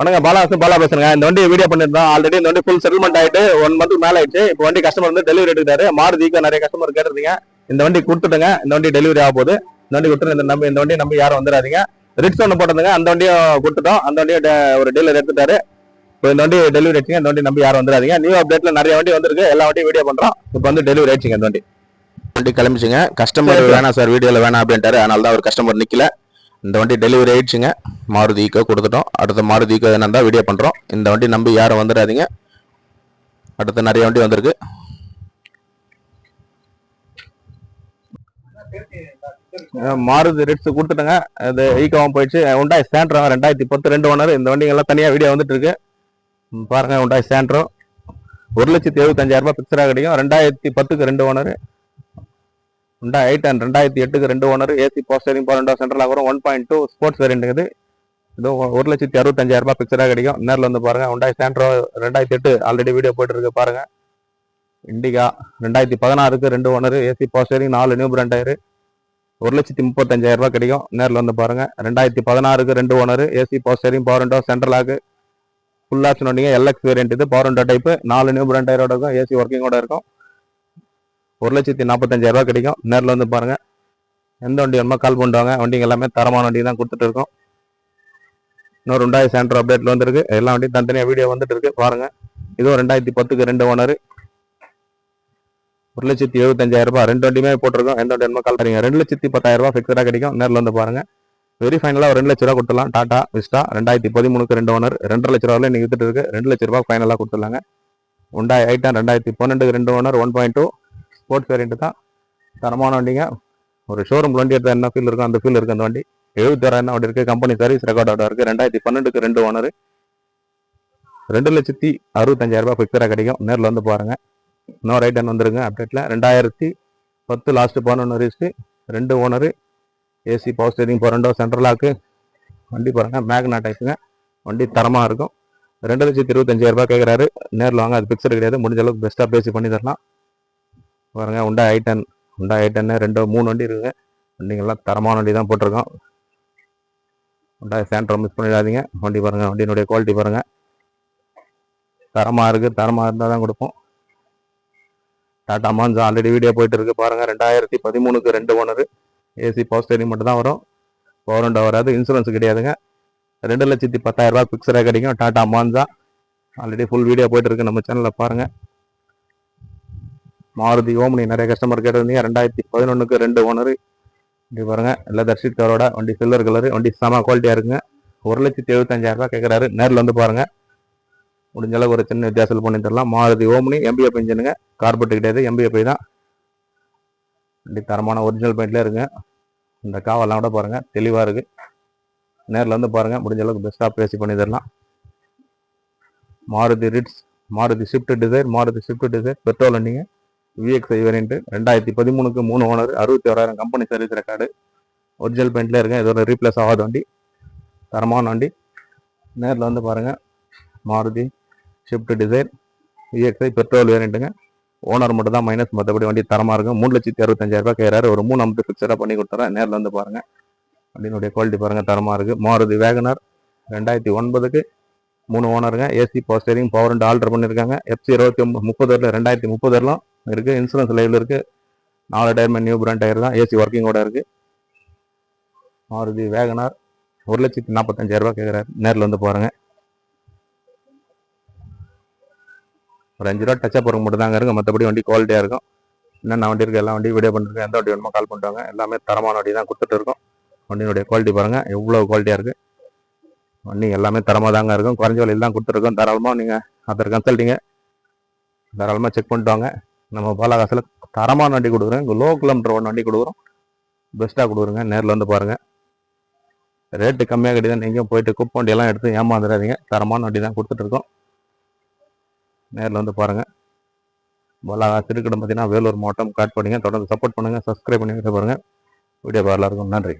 வணக்கம் பாலாசன் பாலா பேசுறேங்க. இந்த வண்டி வீடியோ பண்ணிருந்தோம் ஆல்ரெடி இந்த வண்டி ஃபுல் செட்டில்மெண்ட் ஆயிட்டு ஒன் மந்த் மேல ஆயிடுச்சு. இப்போ வண்டி கஸ்டமர் வந்து டெலிவரி எடுத்தாரு மாருதிக்கு நிறைய கஸ்டமர் கேட்டிருந்தீங்க. இந்த வண்டி கொடுத்துட்டுங்க. இந்த வண்டி டெலிவரி ஆக போகுது. இந்த வண்டி கொடுத்துட்டு இந்த நம்பி இந்த வண்டி நம்பி யாரும் வந்துடாதீங்க. ரிட்ஸ் ஒன்று போட்டிருந்தங்க. அந்த வண்டியும் கொடுத்துட்டோம். அந்த வண்டியை de- ஒரு டீலர் எடுத்துட்டாரு. இப்போ இந்த வண்டி டெலிவரி ஆயிடுச்சுங்க. இந்த வண்டி நம்பி யாரும் வந்துடாதீங்க. நியூ அப்டேட்ல நிறைய வண்டி வந்திருக்கு. எல்லா வண்டியும் வீடியோ பண்றோம். இப்போ வந்து டெலிவரி ஆயிடுச்சுங்க இந்த வண்டி. வண்டி கிளம்பிச்சுங்க. கஸ்டமர். வேணாம் சார் வீடியோல வேணாம் அப்படின்ட்டாரு. அதனால தான் ஒரு கஸ்டமர் நிக்கல. இந்த வண்டி டெலிவரி ஆயிடுச்சுங்க. மாருதி ஈக்கோ கொடுத்துட்டோம். அடுத்த மாருதி ஈக்கோ என்னன்னா வீடியோ பண்ணுறோம் இந்த வண்டி நம்பி யாரும் வந்துடாதீங்க. அடுத்து நிறைய வண்டி வந்திருக்கு. மாருதி ரெட்ஸ் கொடுத்துட்டேங்க. அது ஈக்கோவும் போயிடுச்சு. உண்டாய் ஸ்டாண்ட்ரோ ரெண்டாயிரத்தி பத்து ரெண்டு ஒன்று இந்த வண்டிங்கெல்லாம் தனியாக வீடியோ வந்துட்டு இருக்கு பாருங்க உண்டாய் ஸ்டாண்ட்ரோ ஒரு லட்சத்தி எழுபத்தஞ்சாயிரம் ரூபாய் கிடைக்கும். ரெண்டாயிரத்தி பத்துக்கு ரெண்டு ஓனர். ஹுண்டா எயிட் அண்ட் ரெண்டாயிரத்தி எட்டுக்கு ரெண்டு ஓனர் ஏசி போஸ்டரிங் பன்னெண்டா சென்ட்ரல் ஆகும் ஒன் பாயிண்ட் டூ ஸ்போர்ட்ஸ் வேரியன்ட்டுங்குது இது ஒரு லட்சத்தி அறுபத்தஞ்சாயிரம் ரூபாய் பிக்சரா கிடைக்கும். நேரில் வந்து பாருங்க. உண்டாய் சாண்ட்ரோ ரெண்டாயிரத்தி எட்டு ஆல்ரெடி வீடியோ போயிட்டு இருக்கு பாருங்க. இண்டிகா ரெண்டாயிரத்தி பதினாறுக்கு ரெண்டு ஓனர் ஏசி போஸ்டரிங் நாலு நியூ பிராண்ட் டயரு ஒரு லட்சத்தி முப்பத்தஞ்சாயிரம் ரூபாய் கிடைக்கும். நேரில் வந்து பாருங்க. ரெண்டாயிரத்தி பதினாறுக்கு ரெண்டு ஓனர் ஏசி போஸ்டரிங் பவர் விண்டோ சென்ட்ரல் ஆகு. ஃபுல் ஆப்ஷன் எல்எக்ஸ் வேரியன்ட் இது. பவர் டைப்பு நாலு நியூ பிராண்ட் டயரோட இருக்கும். ஏசி ஒர்க்கிங்கோட இருக்கும். ஒரு லட்சத்தி நாற்பத்தஞ்சாயிரம் கிடைக்கும். நேரில் வந்து பாருங்க. எந்த வண்டி வேணுமோ கால் பண்ணுவாங்க வண்டிங்க எல்லாமே தரமான வண்டி தான் கொடுத்துட்டு இருக்கோம். இன்னொரு ரெண்டாயிரம் சென்டர் அப்டேட்ல வந்துருக்கு. எல்லா வண்டியும் தனித்தனியாக வீடியோ வந்துட்டு இருக்கு. பாருங்க. இதுவும் ரெண்டாயிரத்தி பத்துக்கு ரெண்டு ஓனர் ஒரு லட்சத்தி எழுபத்தஞ்சாயிரம் ரூபாய். ரெண்டு வண்டியுமே போட்டிருக்கோம். எந்த வண்டி வேணுமோ கால் பண்ணுங்க. ரெண்டு லட்சத்தி பத்தாயிரம் ரூபாய் ஃபிக்ஸடாக கிடைக்கும். நேரில் வந்து பாருங்க. வெரி ஃபைனலாக ஒரு ரெண்டு லட்ச ரூபா கொடுத்துலாம் டாடா விஸ்டா ரெண்டாயிரத்தி பதிமூணுக்கு ரெண்டு ஓனர் ரெண்டரை லட்ச ரூபாயில் இன்னைக்கு வித்துட்டு இருக்கு. ரெண்டு லட்ச ரூபா ஃபைனலாக கொடுத்துருலாங்க உண்டாய் ஐட்டம் ரெண்டாயிரத்தி பன்னெண்டுக்கு ரெண்டு owner one point two sports variant தான். தரமான வண்டிங்க. ஒரு ஷோரூம் வண்டி எடுத்தால் என்ன ஃபீல் இருக்கும் அந்த ஃபீல் இருக்குது அந்த வண்டி. எழுபத்தாயிரம் வண்டி இருக்குது கம்பெனி சர்வீஸ் ரெக்கார்டோட இருக்குது ரெண்டாயிரத்தி பன்னெண்டுக்கு ரெண்டு ஓனர் ரெண்டு லட்சத்தி அறுபத்தஞ்சாயிரரூபா ஃபிக்ஸராக கிடைக்கும். நேரில் வந்து பாருங்க. இன்னொரு ஐட்டம் வந்துருங்க? அப்டேட்டில் ரெண்டாயிரத்தி பத்து லாஸ்ட்டு பதினொன்று ரிஸ்க்கு ரெண்டு ஓனரு ஏசி பவர் ஸ்டேரிங் போரண்டோ சென்ட்ரல் லாக்கு வண்டி பாருங்கள் மேக்னா டைப்புங்க வண்டி தரமாக இருக்கும். ரெண்டு லட்சத்தி இருபத்தஞ்சாயிரரூபா கேட்குறாரு நேரில் வாங்க. அது பிக்சர் கிடையாது. முடிஞ்ச அளவுக்கு பெஸ்ட்டாக பேசி பண்ணி தரலாம். பாருங்கள் உண்டா ஐட்டன் உண்டா ஐட்டன்னு ரெண்டு மூணு வண்டி இருக்குங்க. வண்டிங்கெல்லாம் தரமான வண்டி தான் போட்டிருக்கோம். உண்டா சேண்ட்ரோ மிஸ் பண்ணிடாதீங்க. வண்டி பாருங்க வண்டியினுடைய குவாலிட்டி பாருங்கள் தரமாக இருக்குது தரமாக இருந்தால் தான் கொடுப்போம். டாட்டா மான்ஸ் ஆல்ரெடி வீடியோ போயிட்டு இருக்கு பாருங்கள் ரெண்டாயிரத்தி பதிமூணுக்கு ரெண்டு ஓனரு ஏசி பவர் ஸ்டேரிங் மட்டும் தான் வரும். பவர் விண்டோ வராது இன்சூரன்ஸ் கிடையாதுங்க. ரெண்டு லட்சத்தி பத்தாயிரம் ரூபாய் பிக்சராக கிடைக்கும். Tata Manza already full video போயிட்டு இருக்கு நம்ம சேனலில் பாருங்கள் மாருதி ஓம்னி நிறைய கஸ்டமர் கேட்டிருந்தீங்க. ரெண்டாயிரத்தி பதினொன்றுக்கு ரெண்டு ஓனர் இப்படி பாருங்கள் எல்லா தர்ஷித் கவரோட வண்டி சில்வர் கலர் வண்டி செம குவாலிட்டியாக இருக்குங்க. ஒரு லட்சத்தி எழுபத்தஞ்சாயிரரூபா ரூபாய் கேட்குறாரு நேரில் வந்து பாருங்கள் முடிஞ்ச ஒரு சின்ன வித்தியாசத்தில் பண்ணி தரலாம். மாருதி ஓம்னி எம்பிஎஃப் இன்ஜினுங்க கார்பெட் கிடையாது எம்பிஎஃப் தான். வண்டி தரமான ஒரிஜினல் பெயிண்ட்ல இருக்குங்க. இந்த காவெல்லாம் கூட பாருங்கள் தெளிவாக இருக்குது நேரில் வந்து பாருங்கள் முடிஞ்ச அளவுக்கு பெஸ்ட்டாக பேசி பண்ணி தரலாம். Maruti Ritz Maruti Swift Dzire Maruti Swift Dzire petrol வண்டிங்க. விஎக்ஸ்ஐ வேரியன்ட் ரெண்டாயிரத்தி பதிமூணுக்கு மூணு ஓனர் அறுபத்தி ஓராயிரம் கம்பெனி சர்வீஸ் ரெக்கார்டு ஒரிஜினல் பெயிண்ட்ல இருக்கேன். இதோட ரீப்ளேஸ் ஆகாத வண்டி. தரமான வண்டி. நேரில் வந்து பாருங்கள் Maruti Shift Dzire VXI petrol வேரியண்ட்டுங்க owner மட்டும் தான் மைனஸ் மற்றபடி வண்டி தரமாக இருக்கும். மூணு லட்சத்தி அறுபத்தஞ்சாயிரரூபா ரூபாய் கேட்குறாரு ஒரு மூணு ஐம்பது ஃபிக்ஸடாக பண்ணி கொடுத்துறேன். நேரில் வந்து பாருங்கள் வண்டியினுடைய குவாலிட்டி பாருங்கள் தரமாக இருக்குது மாருதி வேகனர் ரெண்டாயிரத்தி ஒன்பதுக்கு மூணு ஓனருங்க ஏசி பவர் ஸ்டேரிங் பவர் ரெண்டு ஆல்டர் பண்ணியிருக்காங்க எஃப்சி இருபத்தி ஒம்பது முப்பது ரெண்டாயிரத்தி முப்பது வரலாம். இருக்குது இன்சூரன்ஸ் லைவில் இருக்குது நாலு டயர்மே நியூ பிராண்ட் டயர் தான். ஏசி ஒர்க்கிங்கோட இருக்குது மாருதி வேகனார். ஒரு லட்சத்தி நாற்பத்தஞ்சாயிரரூபா கேட்குறாரு நேரில் வந்து பாருங்க. ஒரு அஞ்சு ரூபா டச்சப் ஒர்க் மட்டும் தாங்க இருக்கும் மற்றபடி வண்டி குவாலிட்டியாக இருக்கும். என்னென்ன வண்டி இருக்குது எல்லா வண்டியும் வீடியோ பண்ணிருக்கேன் எந்த வண்டி வேணுமோ கால் பண்ணுறாங்க எல்லாமே தரமான வண்டி தான் கொடுத்துட்டு இருக்கோம். வண்டியினுடைய குவாலிட்டி பாருங்கள் எவ்வளோ குவாலிட்டியாக இருக்குது வண்டி எல்லாமே தரமாக தாங்க இருக்கும். குறைஞ்ச விலையில் தான் கொடுத்துருக்கோம் தாராளமாக நீங்கள் அதர் கன்சல்ட்டிங்க தாராளமாக செக் பண்ணிட்டு வாங்க. நம்ம பாலாகாசில் தரமான வண்டி கொடுக்குறோம் இங்கே லோ கிலோமீட்டர் ஒன்று வண்டி கொடுக்குறோம் பெஸ்ட்டாக கொடுக்குறோங்க நேரில் வந்து பாருங்கள் ரேட்டு கம்மியாக கிடையாது எங்கேயும் போயிட்டு குப்பை வண்டியெல்லாம் எடுத்து ஏமாந்துடாதீங்க தரமான வண்டி தான் கொடுத்துட்ருக்கோம் நேரில் வந்து பாருங்கள் பாலாகா திருக்கடம் பார்த்தீங்கன்னா வேலூர் மாவட்டம் காட் பண்ணிங்க தொடர்ந்து சப்போர்ட் பண்ணுங்கள் சப்ஸ்கிரைப் பண்ணி பாருங்கள் வீடியோ பாருலாம் இருக்கும் நன்றி.